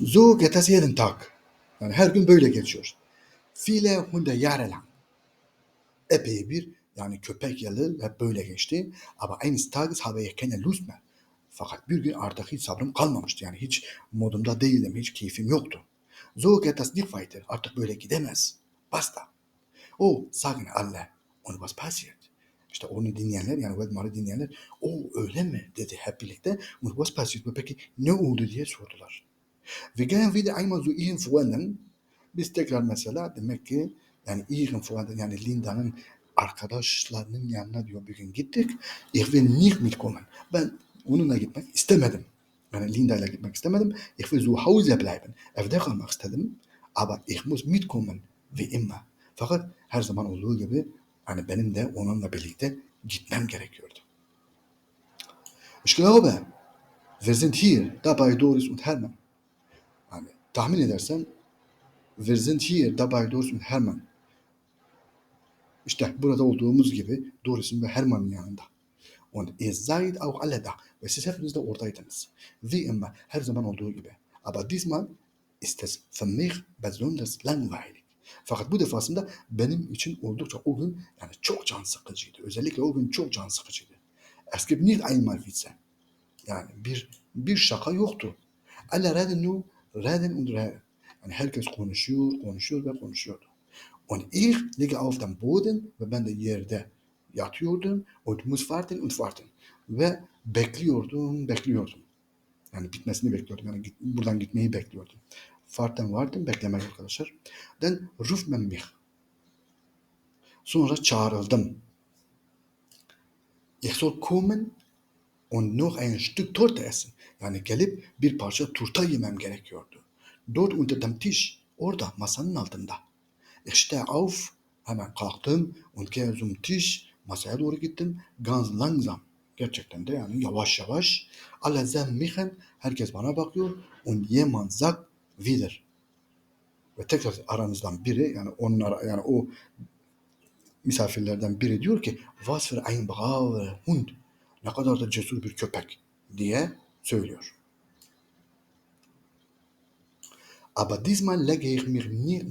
Das jeden Tag. Yani her gün böyle geçiyor. Viele Hunde jahrelang. Epey bir yani köpek yılı hep böyle geçti. Ama eines Tages habe ich keine Lust mehr. Fakat bir gün artık hiç sabrım kalmamıştı. Yani hiç modumda değildim, hiç keyfim yoktu. Geht das nicht weiter. Artık böyle gidemez. Basta. Oh, sagen alle. Und was passiert? İşte onu dinleyenler yani Wedmar'ı dinleyenler o öyle mi dedi hep birlikte. Und was passiert? Peki ne oldu diye sordular. Gehen wieder einmal zu ihren Freunden. Biz tekrar mesela demek ki yani ihren Freunden yani Linda'nın arkadaşlarının yanına diyor bir gün gittik. Ich will nicht mitkommen. Ben onunla gitmek istemedim. Yani Linda ile gitmek istemedim. Ich will zu Hause bleiben. Evde kalmak istedim. Aber ich muss mitkommen. Wie immer. Fakat her zaman olduğu gibi hani benim de onunla birlikte gitmem gerekiyordu. Ich glaube, wir sind hier dabei Doris und Hermann. Tahmin edersen wir sind hier dabei Doris und Hermann. İşte burada olduğumuz gibi Doris'in ve Hermann'ın yanında. Und ihr seid auch alle da. Ve siz hepiniz de oradaydınız. Wie immer, her zaman olduğu gibi. Aber diesmal ist es für mich besonders langweilig. Fakat bu defasında benim için oldukça o gün yani çok can sıkıcıydı. Özellikle o gün çok can sıkıcıydı. Es gibt nicht einmal Witze. Yani bir bir şaka yoktu. Alle reden nur, reden und reden. Yani herkes konuşuyor, konuşuyor ve konuşuyordu. Und ich liege auf dem Boden ve ben de yerde yatıyordum. Und muss warten und warten. Ve bekliyordum, bekliyordum. Yani bitmesini bekliyordum. Yani git- buradan gitmeyi bekliyordum. Warten, warten, beklemek arkadaşlar. Then ruf men mich. Sonra çağrıldım. Ich soll kommen und noch ein Stück Torte essen. Yani gelip bir parça turta yemem gerekiyordu. Dort unter dem Tisch, orada masanın altında. Stehe auf, hemen kalktım und gehe zum Tisch, masaya doğru gittim. Ganz langsam. Gerçekten de yani yavaş yavaş. Alle sehen mich, herkes bana bakıyor. Und jemand sagt wieder. Ve tekrar aranızdan biri yani onun ara- yani o misafirlerden biri diyor ki was für ein braver Hund. Ne kadar da cesur bir köpek diye söylüyor. Aber diesmal lege ich mich nie.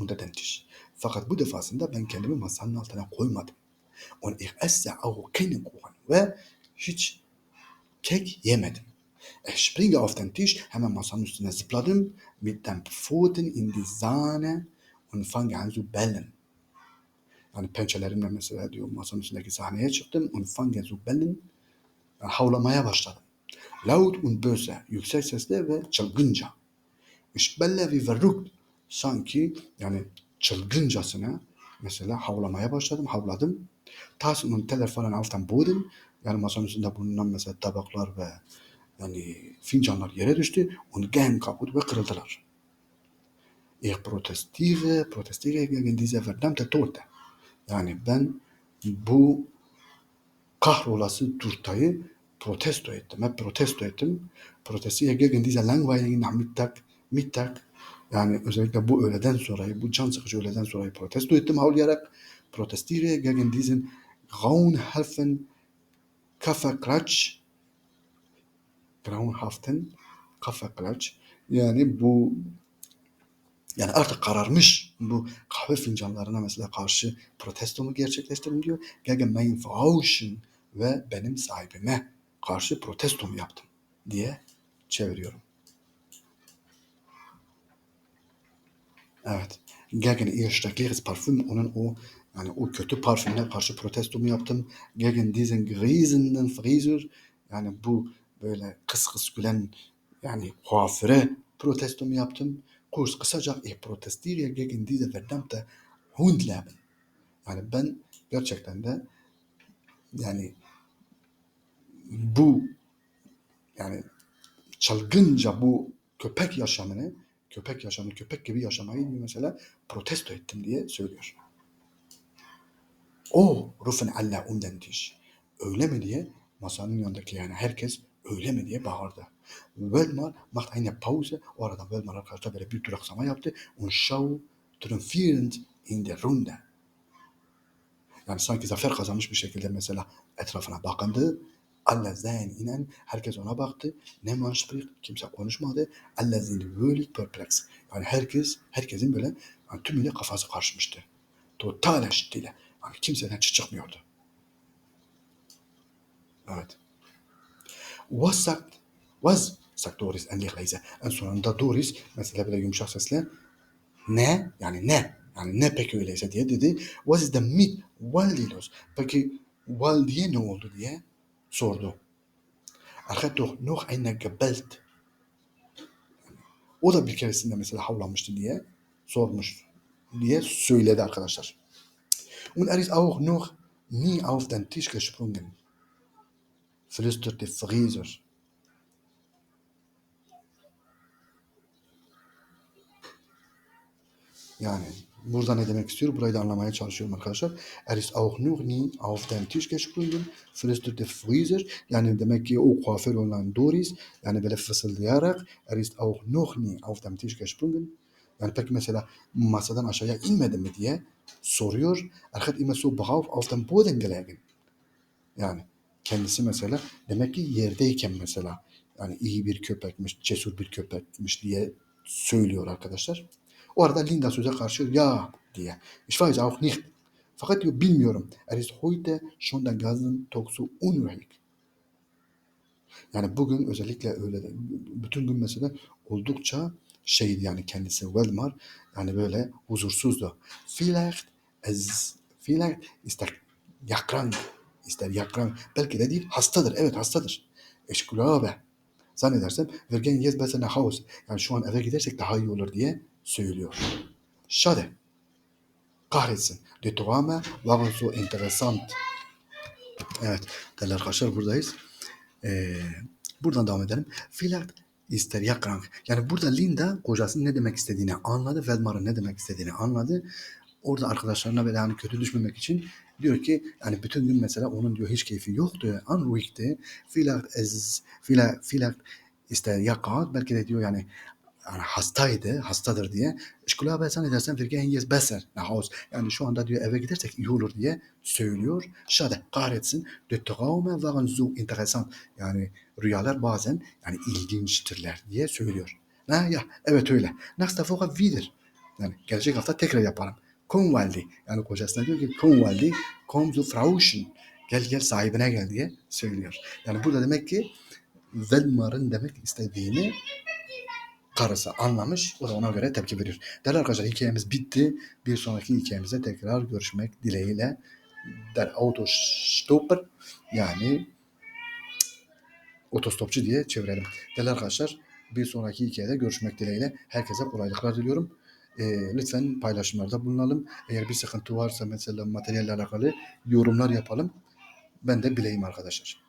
Fakat bu defasında ben kendimi masanın altına koymadım. Und ich esse auch keinen Kuchen. Ve hiç kek yemedim. Ich springe auf den Tisch, hemen masanın üstüne zıpladım. Mit den Pfoten in die Sahne und fange an zu bellen. Yani pençelerimle mesela diyor masanın üstündeki sahneye çıktım. Und fange zu bellen. Havlamaya başladım. Laut und böse, yüksek sesle ve çılgınca. Ich belle wie verrückt. Sanki yani çılgıncasına mesela havlamaya başladım, havladım. Tassen und Teller fallen auf den Boden. Yani masanın üstünde bulunan mesela tabaklar ve yani fincanlar yere düştü. Und gehen kaputt ve kırıldılar. Ich protestiere, protestiere gegen diese verdammte Torte. Yani ben bu kahrolası turtayı protesto ettim. Hep protesto ettim. Protestiere gegen diese langweiligen Nachmittag, Mittag. Yani özellikle bu öğleden sonrayı, bu can sıkıcı öğleden sonrayı protesto ettim havlayarak. Protestiere gegen diesen grauenhaften Kaffeeklatsch. Grauenhaften Kaffeeklatsch. Yani bu yani artık kararmış bu kahve fincanlarına mesela karşı protestomu gerçekleştirdim diyor. Gegen mein Frauchen ve benim sahibime karşı protestomu yaptım diye çeviriyorum. Evet. Gegen ihr schreckliches Parfüm onun o yani o kötü parfümüne karşı protestomu yaptım. Gegen diesen griesenden Friseur yani bu böyle kıs kıs gülen yani kuaföre protestomu yaptım. Kurs kısaca ich protestiere gegen diese verdammte Hundleben. Yani ben gerçekten de yani bu yani çılgınca bu köpek yaşamını köpek yaşamını köpek gibi yaşamayı mesela protesto ettim diye söylüyor. O rufen alla unden tisch. Öyle mi diye masanın yanındaki yani herkes öyle mi diye bağırdı. Velmar macht eine Pause. O arada Velmar arkadaşlar böyle bir duraksama yaptı. Und schau triumphierend in der Runde. Yani sanki zafer kazanmış bir şekilde mesela etrafına bakındı. Alle sehen ihnen. Herkes ona baktı. Niemand spricht. Kimse konuşmadı. Alle sind völlig perplex. Yani herkes, herkesin böyle yani tümüyle kafası karışmıştı. Totale stille. Yani kimseden çıkmıyordu. Evet. Was sagt, was sagt Doris endlich leise. En sonunda Doris mesela böyle yumuşak sesle ne yani ne yani ne peki öyleyse diye dedi. Was is the? Well diyoruz. Peki well diye ne oldu diye sordu. Er hat doch noch eine. O da bir keresinde mesela havlamıştı diye sormuş diye söyledi arkadaşlar. Und er ist auch noch nie auf den Tisch gesprungen. Flüsterte Frieser. Yani burada ne demek istiyor? Burayı da anlamaya çalışıyorum arkadaşlar. Er ist auch noch nie auf den Tisch gesprungen. Flüsterte Frieser. Yani demek ki o kuaför olan Doris. Yani böyle fısıldayarak. Er ist auch noch nie auf den Tisch gesprungen. Yani peki mesela masadan aşağıya inmedi mi diye soruyor. Er hat immer so brav auf dem Boden gelegen. Yani kendisi mesela demek ki yerdeyken mesela yani iyi bir köpekmiş, cesur bir köpekmiş diye söylüyor arkadaşlar. O arada Linda söze karşı ya diye. Ich weiß auch nicht. Fakat diyor bilmiyorum. Er ist heute schon den ganzen Tag so unruhig. Yani bugün özellikle öyle bütün gün mesela oldukça şeydi yani kendisi Welmar yani böyle huzursuzdu. Vielleicht es vielleicht ist er ja krank. Ist er ja krank. Belki de değil hastadır. Evet hastadır. Glaube. Zannedersem besser nach Hause. Yani şu an eve gidersek daha iyi olur diye söylüyor. Schade. Kahretsin. Waren so interessant. Evet. Değerli arkadaşlar buradayız. Ee, buradan devam edelim. Vielleicht ist er ja krank. Yani burada Linda kocasının ne demek istediğini anladı. Velmar'ın ne demek istediğini anladı. Orada arkadaşlarına böyle hani kötü düşmemek için diyor ki yani bütün gün mesela onun diyor hiç keyfi yoktu. Unruhig'ti. Vielleicht es vielleicht, vielleicht ist er ja krank. Belki de diyor yani yani hastaydı, hastadır diye. Ich glaube sen edersen besser nach Hause. Yani şu anda diyor eve gidersek iyi olur diye söylüyor. Schade, kahretsin. Die Träume waren so interessant. Yani rüyalar bazen yani ilginçtirler diye söylüyor. Ha, ya evet öyle. Nächste Woche wieder. Yani gelecek hafta tekrar yaparım. Komm Valdi. Yani kocasına diyor ki komm Valdi, komm zu Frauchen. Gel gel sahibine gel diye söylüyor. Yani burada demek ki Velmar'ın demek istediğini karısı anlamış. O da ona göre tepki veriyor. Değerli arkadaşlar hikayemiz bitti. Bir sonraki hikayemize tekrar görüşmek dileğiyle. Der Autostopper yani otostopçu diye çevirelim. Değerli arkadaşlar bir sonraki hikayede görüşmek dileğiyle. Herkese kolaylıklar diliyorum. Ee, lütfen paylaşımlarda bulunalım. Eğer bir sıkıntı varsa mesela materyalle alakalı yorumlar yapalım. Ben de bileyim arkadaşlar.